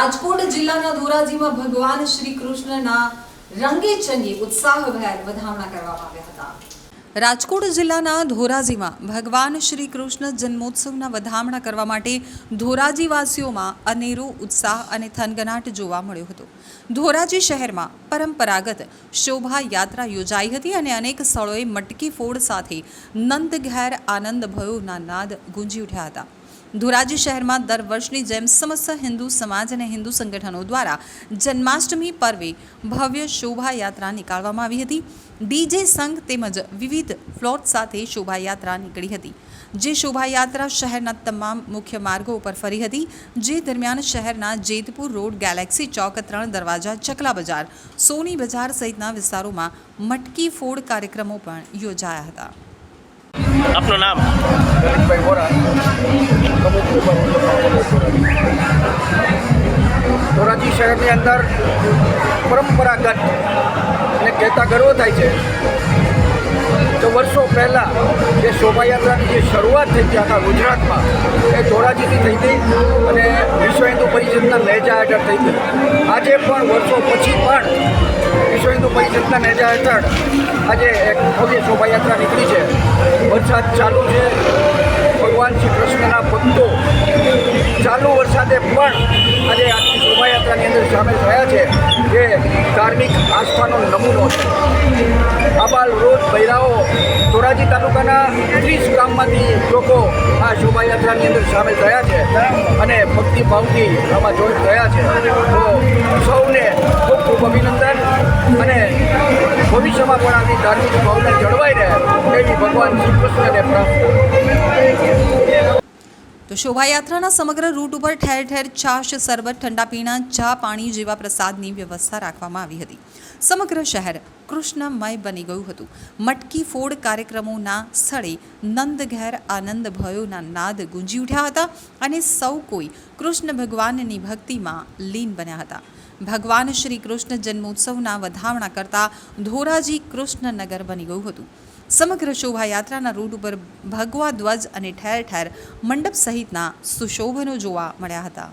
રાજકોટ જિલ્લાના ધોરાજીમાં ભગવાન શ્રી કૃષ્ણના રંગે ચંગે ઉત્સાહભેર વધામણા કરવામાં આવ્યા હતા. રાજકોટ જિલ્લાના ધોરાજીમાં ભગવાન શ્રી કૃષ્ણ જન્મોત્સવના વધામણા કરવા માટે ધોરાજીવાસીઓમાં અનેરો ઉત્સાહ અને થનગનાટ જોવા મળ્યો હતો. ધોરાજી શહેરમાં પરંપરાગત શોભાયાત્રા યોજાઈ હતી અને અનેક સ્થળોએ મટકી ફોડ સાથે નંદઘેર આનંદ ભયોના નાદ ગુંજી ઉઠ્યા હતા. ધોરાજી શહેરમાં દર વર્ષની જેમ સમસ્ત હિન્દુ સમાજ અને હિન્દુ સંગઠનો દ્વારા જન્માષ્ટમી પર્વે ભવ્ય શોભાયાત્રા નીકાળવામાં આવી હતી. ડીજે સંઘ તેમજ વિવિધ ફ્લોટ સાથે શોભાયાત્રા નીકળી હતી જે શોભાયાત્રા શહેરના તમામ મુખ્ય માર્ગો ઉપર ફરી હતી જે દરમિયાન શહેરના જેતપુર રોડ ગેલેક્સી ચોક ત્રણ દરવાજા ચકલા બજાર સોની બજાર સહિતના વિસ્તારોમાં મટકી ફોડ કાર્યક્રમો પણ યોજાયા હતા. આપનું નામ? વોરા. શહેરની અંદર પરંપરાગત અને કહેતા ગર્વ થાય છે. તો વર્ષો પહેલાં જે શોભાયાત્રાની જે શરૂઆત થઈ હતી આખા ગુજરાતમાં, એ ધોરાજીથી થઈ હતી અને વિશ્વ હિન્દુ પરિષદના લહેજા હેઠળ થઈ હતી. આજે પણ વર્ષો પછી પણ વિશ્વ હિન્દુ પરિષદના નેજા હેઠળ આજે એક ભવ્ય શોભાયાત્રા નીકળી છે. વરસાદ ચાલુ છે. ભગવાન શ્રી કૃષ્ણના ભક્તો ચાલુ વરસાદે પણ આજે સામેલ થયા છે જે ધાર્મિક આસ્થાનો નમૂનો છે. આબાલ રોજ બૈરાઓ ધોરાજી તાલુકાના ત્રીસ ગામમાંથી લોકો આ શોભાયાત્રાની અંદર સામેલ થયા છે અને ભક્તિ ભાવથી આમાં જોઈન્ટ થયા છે. તો સૌને ખૂબ ખૂબ અભિનંદન અને ભવિષ્યમાં પણ આની ધાર્મિક ભાવના જળવાઈ રહે એવી ભગવાન શ્રી કૃષ્ણને પ્રાર્થના. તો શોભાયાત્રાના સમગ્ર રૂટ ઉપર ઠેર ઠેર છાશ સરબત ઠંડા પીણા, ચા, પાણી જેવા પ્રસાદની વ્યવસ્થા રાખવામાં આવી હતી. સમગ્ર શહેર કૃષ્ણમય બની ગયું હતું. મટકી ફોડ કાર્યક્રમોના સ્થળે નંદઘેર આનંદ ભયોના નાદ ગુંજી ઉઠ્યા હતા અને સૌ કોઈ કૃષ્ણ ભગવાનની ભક્તિમાં લીન બન્યા હતા. ભગવાન શ્રી કૃષ્ણ જન્મોત્સવના વધામણા કરતા ધોરાજી કૃષ્ણનગર બની ગયું હતું. સમગ્ર શોભાયાત્રાના રૂટ ઉપર ભગવા ધ્વજ અને ઠેર ઠેર મંડપ સહિતના સુશોભનો જોવા મળ્યા હતા.